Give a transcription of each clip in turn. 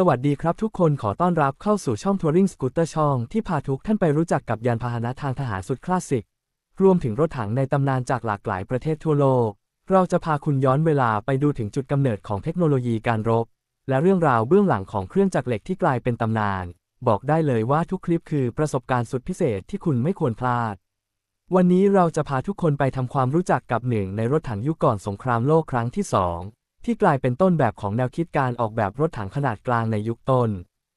สวัสดีครับทุกคนขอต้อนรับเข้าสู่ช่อง Touring Scooter ช่องที่พาทุกท่านไปรู้จักกับยานพาหนะทางทหารสุดคลาสสิก รวมถึงรถถังในตำนานจากหลากหลายประเทศทั่วโลก เราจะพาคุณย้อนเวลาไปดูถึงจุดกำเนิดของเทคโนโลยีการรบ และเรื่องราวเบื้องหลังของเครื่องจักรเหล็กที่กลายเป็นตำนาน บอกได้เลยว่าทุกคลิปคือประสบการณ์สุดพิเศษที่คุณไม่ควรพลาด วันนี้เราจะพาทุกคนไปทำความรู้จักกับหนึ่งในรถถังยุคก่อนสงครามโลกครั้งที่สอง ที่กลายเป็นต้นแบบของแนวคิดการออกแบบรถถังขนาดกลางในยุคต้น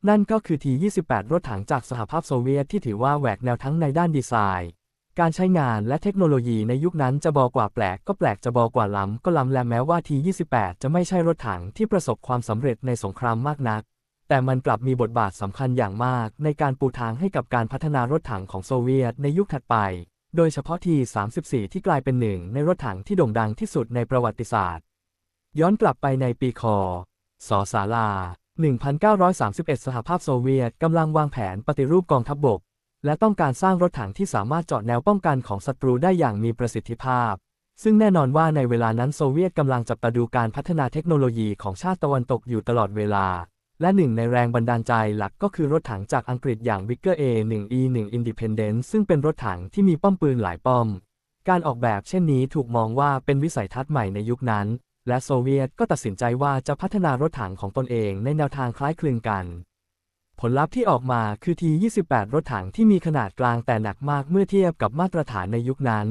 นั่นก็คือ T-28 รถถังจากสหภาพโซเวียตที่ถือว่าแหวกแนวทั้งในด้านดีไซน์ การใช้งานและเทคโนโลยีในยุคนั้นจะบอกว่าแปลกก็แปลกจะบอกว่าล้ำก็ล้ำและแม้ว่า T-28 จะไม่ใช่รถถังที่ประสบความสำเร็จในสงครามมากนัก แต่มันกลับมีบทบาทสำคัญอย่างมาก ในการปูทางให้กับการพัฒนารถถังของโซเวียตในยุคถัดไปโดยเฉพาะ T-34 ที่กลายเป็นหนึ่งในรถถังที่โด่งดังที่สุดในประวัติศาสตร์ ย้อนกลับไปในปีคศศาลา 1931 สหภาพโซเวียตกำลังวางแผนปฏิรูปกองทัพบบก และต้องการสร้างรถถังที่สามารถเจาะแนวป้องกันของศัตรูได้อย่างมีประสิทธิภาพ ซึ่งแน่นอนว่าในเวลานั้นโซเวียตกำลังจับตาดูการพัฒนาเทคโนโลยีของชาติตะวันตกอยู่ตลอดเวลา และหนึ่งในแรงบันดาลใจหลักก็คือรถถังจากอังกฤษอย่าง Vicker A1E1 Independence ซึ่งเป็นรถถังที่มีป้อมปืนหลายป้อม การออกแบบเช่นนี้ถูกมองว่าเป็นวิสัยทัศน์ใหม่ในยุคนั้น และโซเวียตก็ตัดสินใจว่าจะพัฒนารถถังของตนเองในแนวทางคล้ายคลึงกัน ผลลัพธ์ที่ออกมาคือ T28 รถถังที่มีขนาดกลางแต่หนักมากเมื่อเทียบกับมาตรฐานในยุคนั้น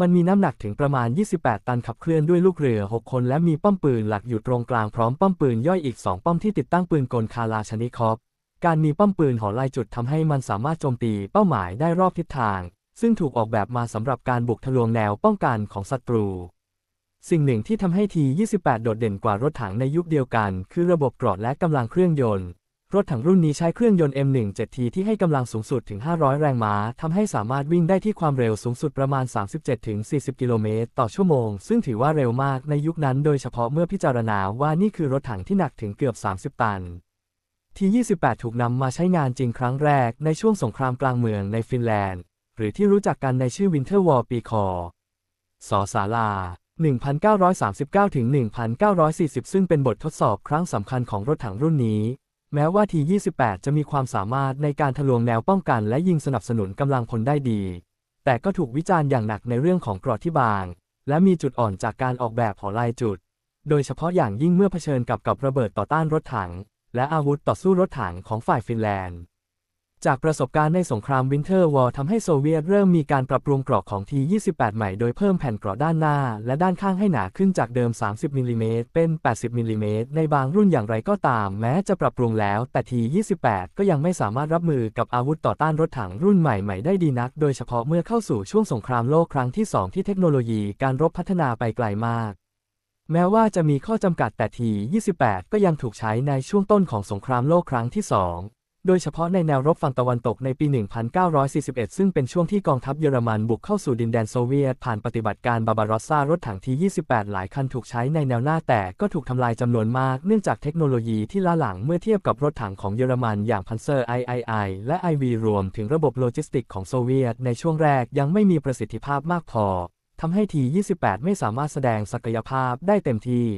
มันมีน้ำหนักถึงประมาณ 28 ตันขับเคลื่อนด้วยลูกเรือ 6 คนและมีป้อมปืนหลักอยู่ตรงกลางพร้อมป้อมปืนย่อยอีก 2 ป้อมที่ติดตั้งปืนกลคาลาชนิคอฟการมีป้อมปืนหอลายจุดทำให้มันสามารถโจมตีเป้าหมายได้รอบทิศทาง ซึ่งถูกออกแบบมาสำหรับการบุกทะลวงแนวป้องกันของศัตรู สิ่งหนึ่งที่ทำให้ที28 โดดเด่นกว่ารถถังในยุคเดียวกัน คือระบบกรอดและกำลังเครื่องยนต์ รถถังรุ่นนี้ใช้เครื่องยนต์ M17T ที่ให้กำลังสูงสุดถึง 500 แรงม้าทำให้สามารถวิ่งได้ที่ความเร็วสูงสุดประมาณ 37-40 กิโลเมตรต่อชั่วโมง ซึ่งถือว่าเร็วมากในยุคนั้นโดยเฉพาะเมื่อพิจารณาว่านี่คือรถถังที่หนักถึงเกือบ 30 ตันที28 ถูกนำมาใช้งานจริงครั้งแรกในช่วงสงครามกลางเมืองในฟินแลนด์ หรือที่รู้จักกันในชื่อวินเทอร์วอร์ปีคอสอสาลา 1939 ถึง 1940 ซึ่งเป็นบททดสอบครั้งสำคัญของรถถังรุ่นนี้ แม้ว่า T28 จะมีความสามารถในการทะลวงแนวป้องกันและยิงสนับสนุนกำลังพลได้ดี แต่ก็ถูกวิจารณ์อย่างหนักในเรื่องของกรอที่บาง และมีจุดอ่อนจากการออกแบบหอลายจุด โดยเฉพาะอย่างยิ่งเมื่อเผชิญกับกับระเบิดต่อต้านรถถัง และอาวุธต่อสู้รถถังของฝ่ายฟินแลนด์ จากประสบการณ์ในสงครามวินเทอร์วอร์ทำให้โซเวียตเริ่มมีการปรับปรุงกรอกของ T28 ใหม่โดยเพิ่มแผ่นกรอกด้านหน้า และด้านข้างให้หนาขึ้นจากเดิม 30มิลิเมตรเป็น 80มิลิเมตรในบางรุ่นอย่างไรก็ตาม แม้จะปรับปรุงแล้วแต่ T28 ก็ยังไม่สามารถรับมือกับอาวุธต่อต้านรถถังรุ่นใหม่ๆได้ดีนัก โดยเฉพาะเมื่อเข้าสู่ช่วงสงครามโลกครั้งที่ 2 ที่เทคโนโลยีการรบพัฒนาไปไกลมากแม้ว่าจะมีข้อจำกัดแต่ T28 ก็ยังถูกใช้ในช่วงต้นของสงครามโลกครั้งที่ 2 โดยเฉพาะในแนวรบฝั่งตะวันตกในปี 1941 ซึ่งเป็นช่วงที่กองทัพเยอรมันบุกเข้าสู่ดินแดนโซเวียต ผ่านปฏิบัติการบาบารอสซารถถังที่ 28 หลายคันถูกใช้ในแนวหน้าแต่ก็ถูกทำลายจำนวนมาก เนื่องจากเทคโนโลยีที่ล้าหลังเมื่อเทียบกับรถถังของเยอรมันอย่างพันเซอร์ III และ IV รวมถึงระบบโลจิสติกของโซเวียต ในช่วงแรกยังไม่มีประสิทธิภาพมากพอทำให้ที 28 ไม่สามารถแสดงศักยภาพได้เต็มที่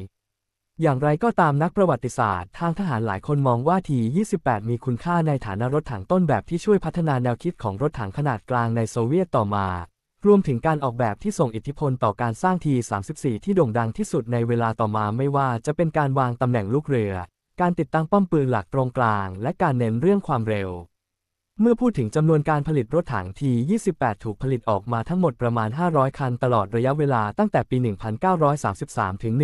อย่างไรก็ตามนักประวัติศาสตร์ทางทหารหลายคนมองว่าที 28 มีคุณค่าในฐานะรถถังต้นแบบที่ช่วยพัฒนาแนวคิดของรถถังขนาดกลางในโซเวียตต่อมา รวมถึงการออกแบบที่ส่งอิทธิพลต่อการสร้างที 34 ที่โด่งดังที่สุดในเวลาต่อมาไม่ว่าจะเป็นการวางตำแหน่งลูกเรือ การติดตั้งป้อมปืนหลักตรงกลาง และการเน้นเรื่องความเร็ว เมื่อพูดถึงจำนวนการผลิตรถถังที 28 ถูกผลิตออกมาทั้งหมดประมาณ 500 คันตลอดระยะเวลาตั้งแต่ปี 1933 ถึง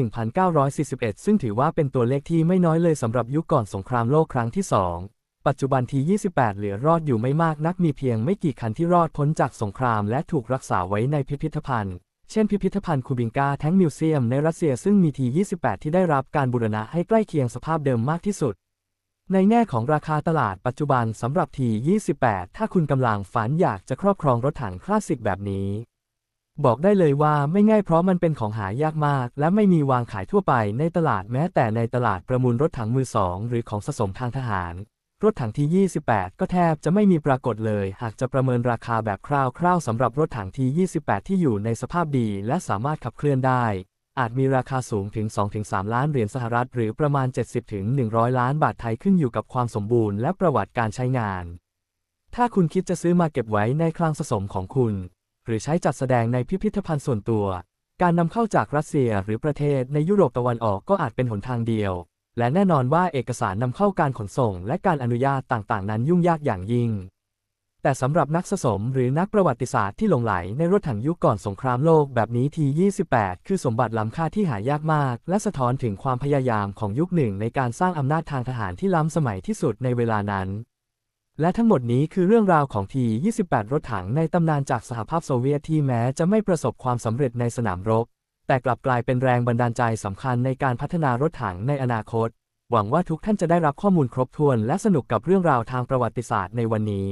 1941 ซึ่งถือว่าเป็นตัวเลขที่ไม่น้อยเลยสำหรับยุคก่อนสงครามโลกครั้งที่ 2 ปัจจุบันที 28 เหลือรอดอยู่ไม่มากนักมีเพียงไม่กี่คันที่รอดพ้นจากสงครามและถูกรักษาไว้ในพิพิธภัณฑ์ เช่นพิพิธภัณฑ์คูบิงกาแทงมิวเซียมในรัสเซียซึ่งมีที 28 ที่ได้รับการบูรณะให้ใกล้เคียงสภาพเดิมมากที่สุด ในแง่ของราคาตลาดปัจจุบันสำหรับที28 ถ้าคุณกำลังฝันอยากจะครอบครองรถถังคลาสสิกแบบนี้ บอกได้เลยว่าไม่ง่ายเพราะมันเป็นของหายากมาก และไม่มีวางขายทั่วไปในตลาดแม้แต่ในตลาดประมูลรถถังมือสองหรือของสะสมทางทหาร รถถังที28 ก็แทบจะไม่มีปรากฏเลย หากจะประเมินราคาแบบคร่าวๆสำหรับรถถังที28 ที่อยู่ในสภาพดี และสามารถขับเคลื่อนได้ อาจมีราคาสูงถึง 2-3 ล้านเหรียญสหรัฐ หรือประมาณ 70-100 ล้านบาทไทยขึ้นอยู่กับความสมบูรณ์และประวัติการใช้งาน ถ้าคุณคิดจะซื้อมาเก็บไว้ในคลังสะสมของคุณ หรือใช้จัดแสดงในพิพิธภัณฑ์ส่วนตัว การนำเข้าจากรัสเซียหรือประเทศในยุโรปตะวันออกก็อาจเป็นหนทางเดียว และแน่นอนว่าเอกสารนำเข้าการขนส่ง และการอนุญาตต่างๆ นั้นยุ่งยากอย่างยิ่ง แต่สำหรับนักสะสมหรือนักประวัติศาสตร์ที่หลงไหลในรถถังยุคก่อนสงครามโลกแบบนี้ที 28 คือสมบัติล้ำค่าที่หายากมาก และสะท้อนถึงความพยายามของยุคหนึ่งในการสร้างอำนาจทางทหารที่ล้ำสมัยที่สุดในเวลานั้น และทั้งหมดนี้คือเรื่องราวของที 28 รถถังในตำนานจากสหภาพโซเวียตที่แม้จะไม่ประสบความสำเร็จในสนามรบ แต่กลับกลายเป็นแรงบันดาลใจสำคัญในการพัฒนารถถังในอนาคต หวังว่าทุกท่านจะได้รับข้อมูลครบถ้วน และสนุกกับเรื่องราวทางประวัติศาสตร์ในวันนี้